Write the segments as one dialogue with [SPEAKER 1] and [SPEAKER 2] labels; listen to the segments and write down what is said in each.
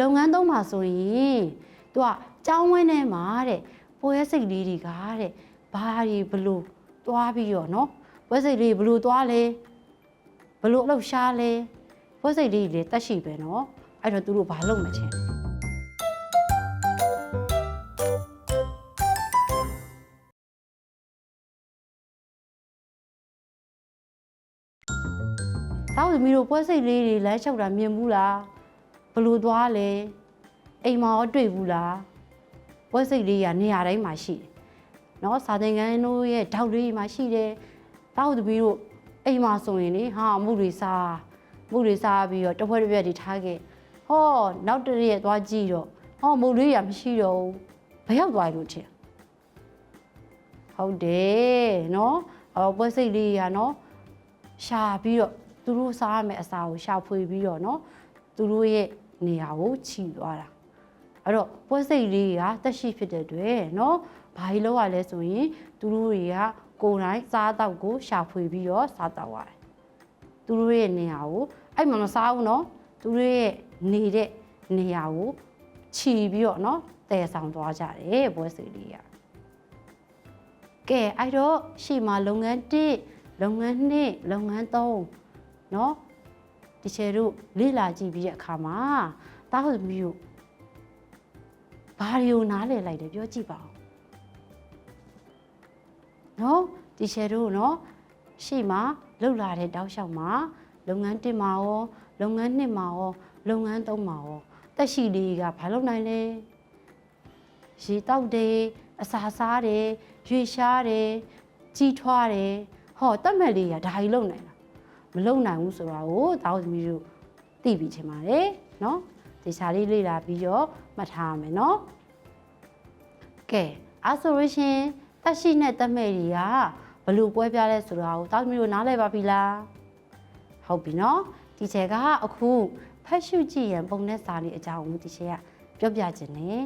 [SPEAKER 1] လုပ်ငန်းသုံးပါဆိုရင်သူကကြောင်းဝင်းထဲမှာတဲ့ပွဲစိတ်လေးတွေကတဲ့ဘာတွေဘလို့သွားပြီးတော့နော်ပွဲစိတ်လေးဘလို့သွားလဲဘလို့အလုပ်ရှားလဲပွဲစိတ်လေးတွေတက်ရှိပဲနော်အဲ့တော့သူတို့ဘာလုပ်မချင်တောက်သမီးတို့ပွဲစိတ်လေးတွေလမ်းလျှောက်တာမြင်ဘူးလား ဘလို့သွားလဲအိမ်မှာရောတွေ့ဘူးလားပွဲစိတ်လေးကနေရာတိုင်းမှာရှိတယ်နော်စာသင်ခန်းတို့ရဲ့ဓာတ်လေးမှာရှိတယ်တောက်သမီးတို့အိမ်မှာဆိုရင်လေဟာမှုတွေစားမှုတွေစားပြီးတော့တစ်ဖွဲ့တစ်ပြက်တွေထားခဲ့ဟောနောက်တစ်ရက်သွားကြည့်တော့ဟောမှုလေးရမရှိတော့ဘူးဘယ်ရောက်သွားလို့ထင်ဟုတ်တယ်နော်အော်ပွဲစိတ်လေးရနော် ရှာပြီးတော့သူတို့စားရမယ့်အစာကိုရှာဖွေပြီးတော့เนาะသူတို့ရဲ့ နေရာကိုခြိသွားတာအဲ့တော့ပွဲစိတ်လေးကတက်ရှိဖြစ်တဲ့အတွက်เนาะဘာကြီးလောက်ရလဲဆိုရင်သူတို့တွေကကိုယ်တိုင်စားတော့ကိုရှာဖွေပြီးတော့စားတော့ရတယ်သူတို့ရဲ့နေရာကိုအဲ့မှာမစားဘူးเนาะသူတို့ရဲ့နေတဲ့နေရာကိုခြီပြီးတော့เนาะတည်ဆောင်သွားကြတယ်ပွဲစိတ်လေးက ကဲအဲ့တော့ရှေ့မှာလုပ်ငန်း1လုပ်ငန်း2လုပ်ငန်း3เนาะ ဒီချေတို့လေ့လာကြည့်ပြီးတဲ့အခါမှာတားဟိုသမီးတို့ဘာတွေကိုနားလည်လိုက်တယ်ပြောကြည့်ပါဦးနော်ဒီချေတို့နော်ရှေ့မှာလှုပ်လာတဲ့တောက်လျှောက်မှာလုပ်ငန်း1မှာရောလုပ်ငန်း2မှာရောလုပ်ငန်း3မှာရောတက်ရှိလေးကဘာလုပ်နိုင်လဲရေတောက်တယ်အစာစားတယ်ရွေရှားတယ်ကြီးထွားတယ်ဟောတက်မဲ့လေးကဒါကြီးလုပ်နိုင်တာ မလုံနိုင်ဘူးဆိုတာကိုတောက်သမီးတို့သိပြီးချင်ပါတယ်เนาะဒီစာလေးလေ့လာပြီးတော့မှတ်ထားရမယ်เนาะကဲအဲ့ဆိုလို့ရှရင်တက်ရှိနဲ့တက်မဲ့တွေကဘယ်လို့ပွဲပြလဲဆိုတာကိုတောက်သမီးတို့နားလည်ပါပြီလားဟုတ်ပြီเนาะဒီချက်ကအခုဖတ်ရှုကြည့်ရန်ပုံနဲ့စာလေးအကြောင်းကိုဒီချက်ကပြောပြခြင်းနဲ့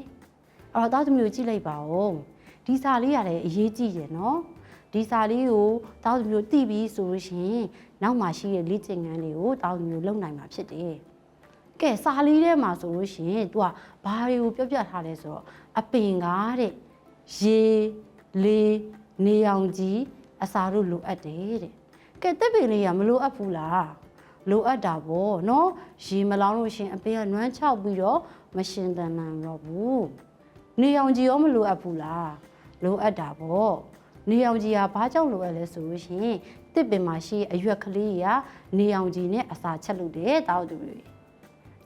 [SPEAKER 1] အဲ့တော့တောက်သမီးကိုကြည့်လိုက်ပါဦးဒီစာလေးကလည်းအရေးကြီးရယ်နော် ဒီစာလေးကိုတောက်သမီးကိုသိပြီးဆိုလို့ရှိရင်နောက်မှရှိတဲ့လေ့ကျင့်ခန်းတွေကိုတောက်သမီးကိုလုပ်နိုင်မှာဖြစ်တယ်ကဲစာလေးထဲမှာဆိုလို့ရှိရင် तू ကဘာတွေကိုပြောပြထားလဲဆိုတော့အပင်ကားတဲ့ရေလေနေအောင်ကြီးအစာတို့လိုအပ်တယ်တဲ့ကဲတက်ပင်လေးကမလိုအပ်ဘူးလားလိုအပ်တာပေါ့နော်ရေမလောင်းလို့ရှရင်အပင်ကနွမ်းချောက်ပြီးတော့မရှင်သန်နိုင်တော့ဘူးနေအောင်ကြီးရောမလိုအပ်ဘူးလားလိုအပ်တာပေါ့ နေအောင်ကြီးကဘာကြောင့်လိုအပ်လဲဆိုလို့ရှိရင်တစ်ပင်မှာရှိတဲ့အရွက်ကလေးကြီးကနေအောင်ကြီးနဲ့အစာချက်လို့တယ်တောက်သူတွေ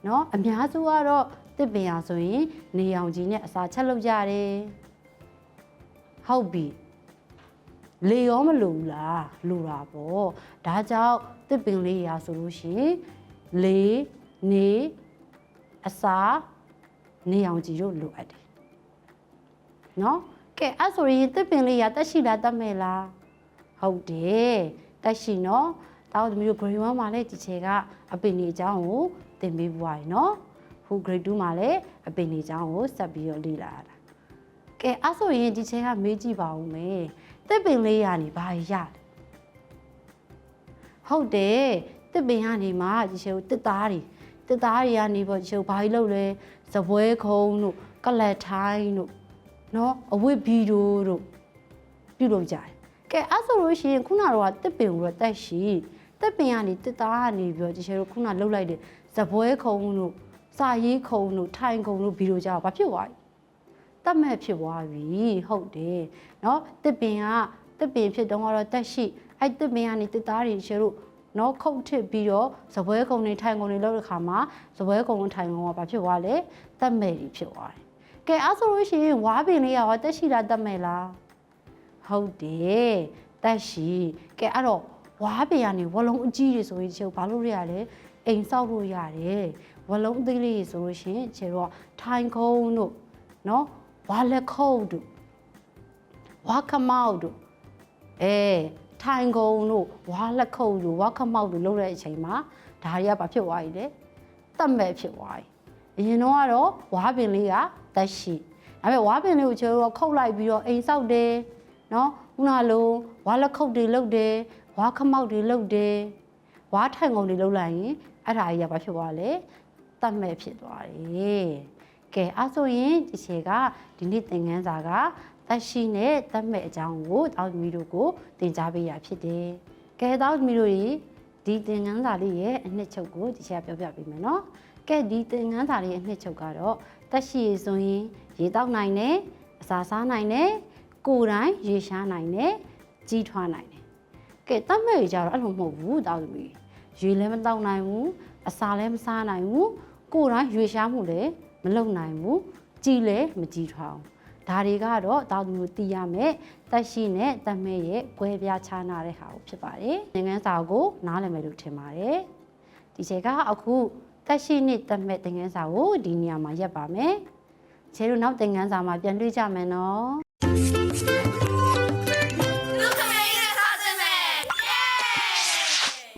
[SPEAKER 1] နော်အများစုကတော့တစ်ပင်ရဆိုရင်နေအောင်ကြီးနဲ့အစာချက်လို့ရတယ်ဟုတ်ပြီလေရောမလိုဘူးလားလိုတာပေါ့ဒါကြောင့်တစ်ပင်လေးရာဆိုလို့ရှိရင်လေနေအစာနေအောင်ကြီးတို့လိုအပ်တယ်နော် ကဲအဲ့ဆိုရင်တစ်ပင်လေးရတက်ရှိလားတက်မဲ့လားဟုတ်တယ်တက်ရှိနော်တောက်သမီးတို့ grade 1မှာလည်းဒီချေကအပင်နေအကြောင်းကိုသင်ပေးပွားရယ်နော်ဟို grade 2မှာလည်းအပင်နေအကြောင်းကိုဆက်ပြီးတော့လေ့လာရတာကဲအဲ့ဆိုရင်ဒီချေကမေးကြည့်ပါဦးမယ်တစ်ပင်လေးရနေဘာရလဲဟုတ်တယ်တစ်ပင်ကနေမှဒီချေကိုတစ်သားတွေတစ်သားတွေကနေပေါ့ဒီချေကိုဘာကြီးလုပ်လဲဇပွဲခုံးတို့ကလတ်ထိုင်းတို့ နော်အဝတ်ဘီဒိုတို့ပြုလုပ်ကြတယ်ကဲအဲ့ဆိုလို့ရှိရင်ခုနကတော့တစ်ပင်ကိုတော့တက်ရှိတစ်ပင်ကနေတစ်သားကနေပြီးတော့ဒီချေတို့ခုနလှုပ်လိုက်တဲ့ဇပွဲခုံတို့စာရေးခုံတို့ထိုင်ခုံတို့ဘီဒိုကြတော့ဘာဖြစ်သွားလဲတတ်မဲ့ဖြစ်သွားပြီဟုတ်တယ်နော်တစ်ပင်ကတစ်ပင်ဖြစ်တော့ကတော့တက်ရှိအဲ့တစ်ပင်ကနေတစ်သားတွေဒီချေတို့နော်ခုတ်ထစ်ပြီးတော့ဇပွဲခုံတွေထိုင်ခုံတွေလောက်တဲ့ခါမှာဇပွဲခုံနဲ့ထိုင်ခုံကဘာဖြစ်သွားလဲတတ်မဲ့ကြီးဖြစ်သွားတယ် ကဲအဲ့ဆိုလို့ရှိရင်ဝါပင်လေးရောတက်ရှိလားတက်မဲ့လားဟုတ်တယ်တက်ရှိကဲအဲ့တော့ဝါပင်ကနေဝလုံးအကြီးတွေဆိုရင်ချေဘာလို့ရလဲအိမ်ဆောက်လို့ရတယ်ဝလုံးအသေးလေးတွေဆိုလို့ရှိရင်ချေတော့ထိုင်ခုံးတို့နော်ဝါလက်ခုံးတို့ဝါခမောက်တို့အဲထိုင်ခုံးတို့ဝါလက်ခုံးတို့ဝါခမောက်တို့လုပ်တဲ့အချိန်မှာဒါတွေကဘာဖြစ်သွားပြီလဲတက်မဲ့ဖြစ်သွားပြီ အရင်တော့ကတော့ဝါပင်လေးကတက်ရှိဒါပေမဲ့ဝါပင်လေးကိုကျွန်တော်တို့ခုတ်လိုက်ပြီးတော့အိမ်ဆောက်တယ်နော်ခုနလိုဝါလက်ခုတ်တွေလုပ်တယ်ဝါခမောက်တွေလုပ်တယ်ဝါထိုင်ကုန်တွေလုပ်လိုက်ရင်အဲ့ဒါကြီးကဘာဖြစ်သွားလဲတတ်မဲ့ဖြစ်သွားတယ်ကဲအဲ့ဆိုရင်ဒီချေကဒီနေ့သင်ခန်းစာကတက်ရှိနဲ့တတ်မဲ့အကြောင်းကိုတောက်သမီးတို့ကိုသင်ကြားပေးရဖြစ်တယ်ကဲတောက်သမီးတို့ဒီသင်ခန်းစာလေးရဲ့အနှစ်ချုပ်ကိုဒီချေကပြောပြပေးမယ်နော် ကဲဒီသင်ခန်းစာလေးရဲ့အနှစ်ချုပ်ကတော့တက်ရှိရဆိုရင်ရေတောက်နိုင်တယ်အစာစားနိုင်တယ်ကိုယ်တိုင်ရေရှားနိုင်တယ်ကြီးထွားနိုင်တယ်ကဲတတ်မဲ့ကြတော့အဲ့လိုမဟုတ်ဘူးတောက်သမီးရေလည်းမတောက်နိုင်ဘူးအစာလည်းမစားနိုင်ဘူးကိုယ်တိုင်ရေရှားမှုလည်းမလုပ်နိုင်ဘူးကြီးလည်းမကြီးထွားဘူးဒါတွေကတော့တောက်သမီးတို့သိရမယ်တက်ရှိနဲ့တတ်မဲ့ရဲ့ကွဲပြားခြားနာတဲ့ဟာကိုဖြစ်ပါတယ်သင်ခန်းစာကိုနားလည်မယ်လို့ထင်ပါတယ်ဒီချက်ကအခု တက်ရှိနဲ့တတ်မဲ့သင်ခန်းစာကိုဒီနေရာမှာရက်ပါမယ်ခြေတို့နောက်သင်ခန်းစာမှာပြန်တွေ့ကြမယ်နော်